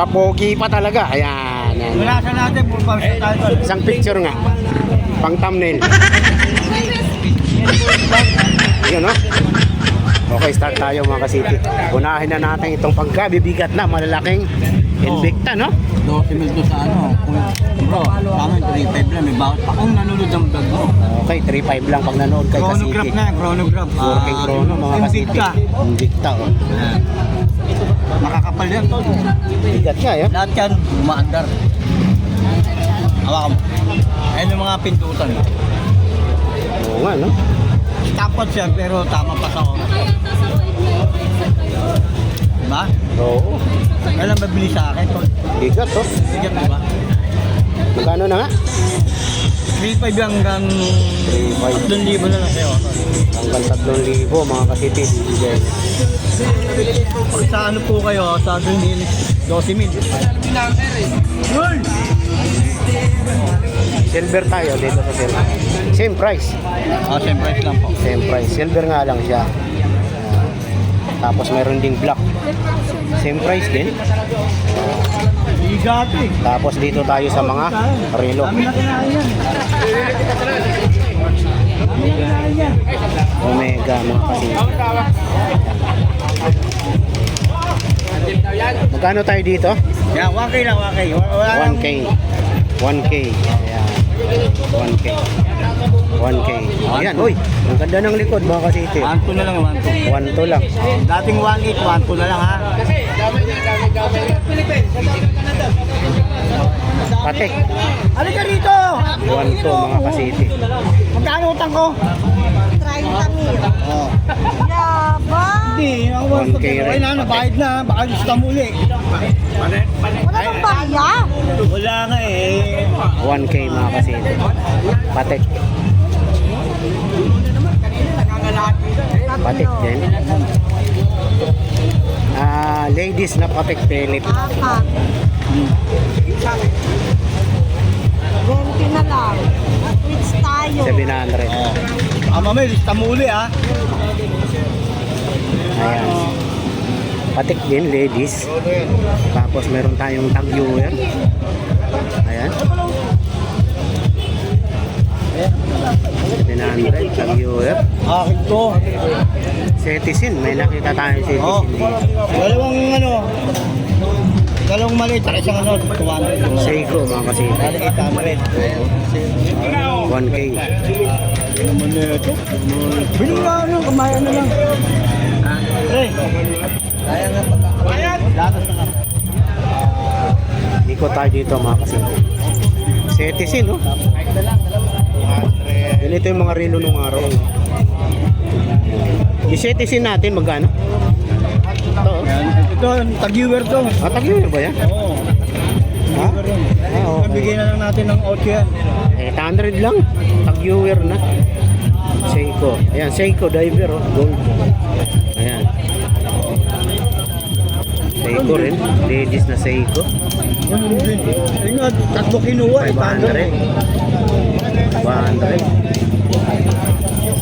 Papogi pa talaga. Ayan. ayan. Wala sa natin, puro pa sa tayo. Isang picture nga. Pang thumbnail. start tayo mga kasiti. Unahin na natin itong pagkabibigat na malalaking Invicta, no? 12 mil to sa ano. Bro, tama yung 3.5 lang. May bawat pa kung nanonood ng vlog mo. Okay, 3.5 lang pag nanood kay Chronograph Kasiti. na yan, chronograph. Working Ah, chrono, mga kasiti. Invicta. Invicta, oh. Makakapal yan. tol. Bigat nga, eh. Lahat yan, umaandar. Hawakan mo. Ayan yung mga pindutan. Oo nga, no? Tapos siya, pero tama pa sa oras. Oo. Kailan mabili sa akin? tol? Bigat, oh. Sigat, diba? Magkano na nga? 3.5 hanggang 3,000 na lang sa'yo. tol. Hanggang 3,000 mga kasiti. bibigay. Pag sa ano po kayo, sa Dunhill, 12 mil. Silver tayo dito sa silver. Same price. Ah, same price lang po. Same price. Silver nga lang siya. Ah, tapos meron ding black. Same price din. Tapos dito tayo sa mga relo. Omega mga kasiti. Magkano tayo dito? Yan, 1K lang, 1K. Wala lang. 1K. 1K. Ayan. 1K. 1K. Ayan, uy. Ang ganda ng likod mga kasiti. 1 na lang, 1 1 to lang. Dating 1.8, 1 na lang ha. Patek. Halika rito! 1 to mga kasiti. Magkano utang ko? 30 mil. Oh. Yabang! Hindi, ang 1 1K rin. Okay na, nabayad na. Baka gusto ka muli. Wala bang barya? Wala nga. 1K mga kasiti. Patek. Patek din. Ah, ladies na Patek Philip. Apat. 20 na lang. Quits tayo. 700. Oh. Ah, mamay, lista mo uli ah. Ayan. Patek din, ladies. Tapos meron tayong tag 700 tag viewer. Akin to. Citizen, may nakita tayong citizen Oh. Dalawang ano. Dalawang maliit, saka isang ano, 200. Seiko mga kasi. Dali 800. 1K. naman na ito. Bili nga ano, kamayan na lang. Pre. Kaya nga pagka. Datas na ka. Ikot tayo dito mga kasi. Citizen, no? Ganito yung mga relo nung araw. Citizen natin, magkano? Ito. Ito, tag-viewer to. Ah, tag viewer ba yan? Oo. Ha? Ah, okay. Bigyan na lang natin ng 8 yan. 800 lang. Tag viewer na. Seiko. Ayan, Seiko diver, oh. Gold. Ayan. Seiko rin. Ladies na Seiko. Nga, tatlo kinuha. 500. 100.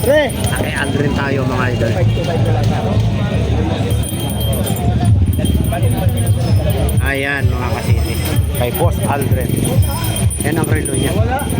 Pre. Ay, Aldrin tayo mga idol. Ayan mga kasiti. Kay Boss Aldrin. Yan ang relo niya. Wala.